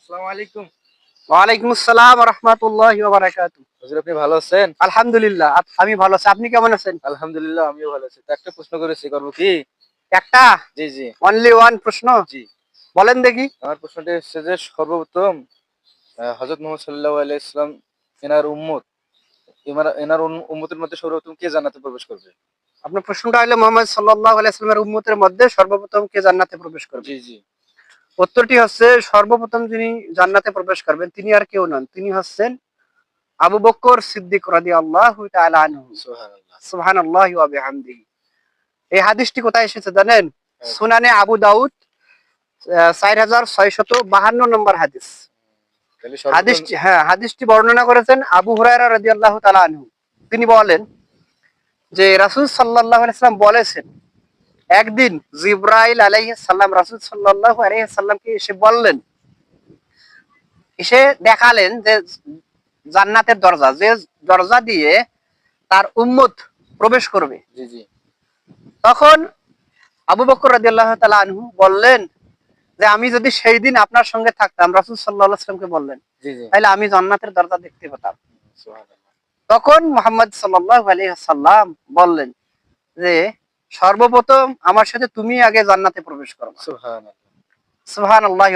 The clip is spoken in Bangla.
আসসালামু আলাইকুম। ওয়ালাইকুম আসসালাম রহমতুল্লাহ বারাকাতু হুজুর আপনি ভালো আছেন? আলহামদুলিল্লাহ আমি ভালো আছি। আপনি কেমন আছেন? আলহামদুলিল্লাহ আমিও ভালো আছি। তো একটা প্রশ্ন করেছি করব কি? একটা? জি জি। অনলি ওয়ান প্রশ্ন? জি। বলেন দেখি। আমার প্রশ্নটি হচ্ছে যে সর্বপ্রথম মোহাম্মদ আলাইসলাম এনার উম্মত এনার উম্মতের মধ্যে সর্বপ্রথম কে জান্নাতে প্রবেশ করবে? আপনার প্রশ্নটা হলো মোহাম্মদ সাল্লাহ আলাইস্লামের উম্মতের মধ্যে সর্বপ্রথম কে জান্নাতে প্রবেশ করবে? জি জি। উত্তরটি হচ্ছে সর্বপ্রথম যিনি জান্নাতে প্রবেশ করবেন তিনি আর কেউ নন। তিনি হচ্ছেন আবু বকর সিদ্দিক রাদি আল্লাহ সুবহান আল্লাহ এই হাদিসটি কোথায় এসেছে জানেন? সুনানে আবু দাউদ চার হাজার ছয়শত বাহান্ন নম্বর হাদিস। হাদিসটি হ্যাঁ হাদিসটি বর্ণনা করেছেন আবু হুরায়রা রাদিয়াল্লাহু তাআলা আনহু। তিনি বলেন যে রাসূল আলাইহি বলেছেন একদিন জিব্রাইল আলাইহিস সালাম রাসূল সাল্লাল্লাহু আলাইহি সাল্লামকে এসে বললেন এসে দেখালেন যে জান্নাতের দরজা যে দরজা দিয়ে তার উম্মত প্রবেশ করবে। জি জি। তখন আবু বকর রাদিয়াল্লাহু তাআলা আনহু বললেন যে আমি যদি সেই দিন আপনার সঙ্গে থাকতাম রাসূল সাল্লাল্লাহু আলাইহি সাল্লামকে বললেন তাহলে আমি জান্নাতের দরজা দেখতে পেতাম। সুবহানাল্লাহ। তখন মোহাম্মদ সাল্লাল্লাহু আলাইহি সাল্লাম বললেন যে সর্বপ্রথম আমার সাথে তুমি আগে জান্নাতে প্রবেশ করো সুহান আল্লাহ